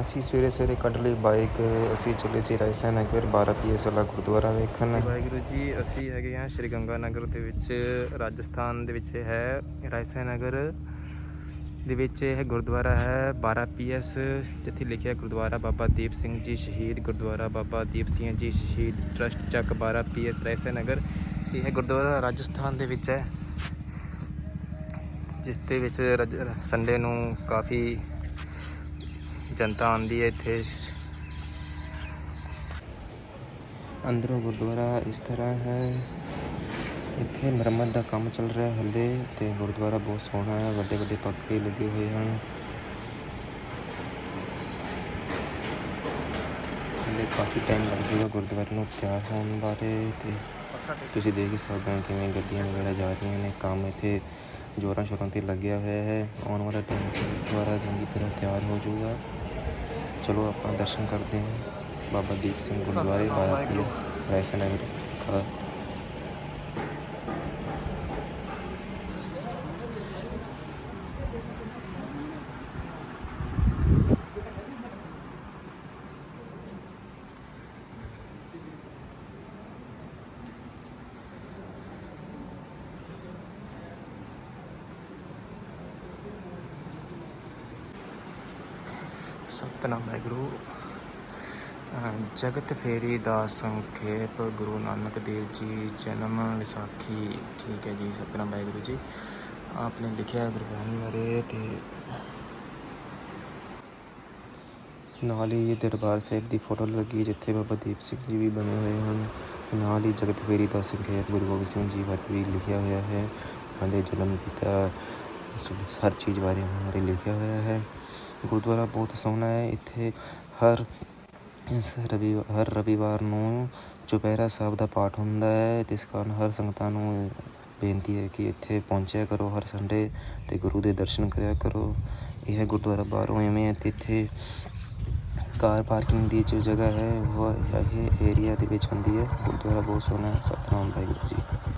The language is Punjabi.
ਅਸੀਂ ਸਵੇਰੇ ਸਵੇਰੇ ਕੱਢ ਲਈ ਬਾਈਕ, ਅਸੀਂ ਚੱਲੇ ਸੀ ਰਾਇਸਾ ਨਗਰ 12 ਪੀਐਸ ਵਾਲਾ ਗੁਰਦੁਆਰਾ ਵੇਖਣ। ਵਾਹਿਗੁਰੂ ਜੀ, ਅਸੀਂ ਹੈਗੇ ਹਾਂ ਸ਼੍ਰੀ ਗੰਗਾ ਨਗਰ ਦੇ ਵਿੱਚ, ਰਾਜਸਥਾਨ ਦੇ ਵਿੱਚ ਹੈ ਰਾਇਸਾ ਨਗਰ ਦੇ ਵਿੱਚ ਇਹ ਗੁਰਦੁਆਰਾ ਹੈ 12 ਪੀਐਸ, ਜਿੱਥੇ ਲਿਖਿਆ ਗੁਰਦੁਆਰਾ ਬਾਬਾ ਦੀਪ ਸਿੰਘ ਜੀ ਸ਼ਹੀਦ, ਗੁਰਦੁਆਰਾ ਬਾਬਾ ਦੀਪ ਸਿੰਘ ਜੀ ਸ਼ਹੀਦ ਟਰਸਟ ਚੱਕ 12 ਪੀਐਸ ਰਾਇਸਾ ਨਗਰ, ਇਹ ਗੁਰਦੁਆਰਾ ਰਾਜਸਥਾਨ ਦੇ ਵਿੱਚ ਹੈ, ਜਿਸ ਦੇ ਵਿੱਚ ਸੰਡੇ ਨੂੰ ਕਾਫੀ ਜਨਤਾ ਆਉਂਦੀ ਹੈ ਇੱਥੇ। ਅੰਦਰੋਂ ਗੁਰਦੁਆਰਾ ਇਸ ਤਰ੍ਹਾਂ ਹੈ। ਇੱਥੇ ਮੁਰੰਮਤ ਦਾ ਕੰਮ ਚੱਲ ਰਿਹਾ ਹੈ ਹੱਲੇ ਤੇ ਗੁਰਦੁਆਰਾ ਬਹੁਤ ਸੋਹਣਾ ਹੈ ਵੱਡੇ ਵੱਡੇ ਪੱਖੇ ਲੱਗੇ ਹੋਏ ਹਨ। ਹੱਲੇ ਕਾਫੀ ਟਾਈਮ ਲੱਗ ਜੂਗਾ ਗੁਰਦੁਆਰੇ ਨੂੰ ਤਿਆਰ ਹੋਣ ਬਾਰੇ ਤੇ ਤੁਸੀਂ ਦੇਖ ਹੀ ਸਕਦੇ ਹੋ ਕਿਵੇਂ ਗੱਡੀਆਂ ਵਗੈਰਾ ਜਾ ਰਹੀਆਂ ਨੇ, ਕੰਮ ਇੱਥੇ ਜੋਰਾਂ ਸ਼ੋਰਾਂ ਤੇ ਲੱਗਿਆ ਹੋਇਆ ਹੈ। ਆਉਣ ਵਾਲਾ ਟਾਈਮ ਗੁਰਦੁਆਰਾ ਚੰਗੀ ਤਰ੍ਹਾਂ ਤਿਆਰ ਹੋ ਜਾਊਗਾ। ਚਲੋ ਆਪਾਂ ਦਰਸ਼ਨ ਕਰਦੇ ਹਾਂ ਬਾਬਾ ਦੀਪ ਸਿੰਘ ਗੁਰਦੁਆਰੇ ਬਾਰਾ ਪੀਐਸ ਰਾਇਸਾ ਨਗਰ ਦਾ ਸਤਨਾਮ ਵਾਹਿਗੁਰੂ ਜਗਤ ਫੇਰੀ ਦਾ ਸੰਖੇਪ ਗੁਰੂ ਨਾਨਕ ਦੇਵ ਜੀ ਜਨਮ ਵਿਸਾਖੀ। ਠੀਕ ਹੈ ਜੀ, ਸਤਨਾਮ ਵਾਹਿਗੁਰੂ ਜੀ। ਆਪ ਨੇ ਲਿਖਿਆ ਗੁਰਬਾਣੀ ਬਾਰੇ ਤੇ ਨਾਲ ਹੀ ਦਰਬਾਰ ਸਾਹਿਬ ਦੀ ਫੋਟੋ ਲੱਗੀ ਜਿੱਥੇ ਬਾਬਾ ਦੀਪ ਸਿੰਘ ਜੀ ਵੀ ਬਣੇ ਹੋਏ ਹਨ। ਤੇ ਨਾਲ ਹੀ ਜਗਤ ਫੇਰੀ ਦਾ ਸੰਖੇਪ ਗੁਰੂ ਗੋਬਿੰਦ ਸਿੰਘ ਜੀ ਬਾਰੇ ਵੀ ਲਿਖਿਆ ਹੋਇਆ ਹੈ। ਉਹਨਾਂ ਦੇ ਜਨਮ ਪਿਤਾ, ਹਰ ਚੀਜ਼ ਬਾਰੇ ਉਹਨਾਂ ਬਾਰੇ ਲਿਖਿਆ ਹੋਇਆ ਹੈ। ਗੁਰਦੁਆਰਾ ਬਹੁਤ ਸੋਹਣਾ ਹੈ। ਇੱਥੇ ਹਰ ਇਸ ਰਵੀ ਹਰ ਰਵੀਵਾਰ ਨੂੰ ਚੁਪਹਿਰਾ ਸਾਹਿਬ ਦਾ ਪਾਠ ਹੁੰਦਾ ਹੈ ਤੇ ਇਸ ਕਾਰਨ ਹਰ ਸੰਗਤਾਂ ਨੂੰ ਬੇਨਤੀ ਹੈ ਕਿ ਇੱਥੇ ਪਹੁੰਚਿਆ ਕਰੋ, ਹਰ ਸੰਡੇ ਅਤੇ ਗੁਰੂ ਦੇ ਦਰਸ਼ਨ ਕਰਿਆ ਕਰੋ। ਇਹ ਗੁਰਦੁਆਰਾ ਬਾਹਰੋਂ ਐਵੇਂ ਹੈ ਅਤੇ ਇੱਥੇ ਕਾਰ ਪਾਰਕਿੰਗ ਦੀ ਜੋ ਜਗ੍ਹਾ ਹੈ, ਉਹ ਇਹ ਏਰੀਆ ਦੇ ਵਿੱਚ ਹੁੰਦੀ ਹੈ। ਗੁਰਦੁਆਰਾ ਬਹੁਤ ਸੋਹਣਾ ਹੈ। ਸਤਨਾਮ ਵਾਹਿਗੁਰੂ ਜੀ।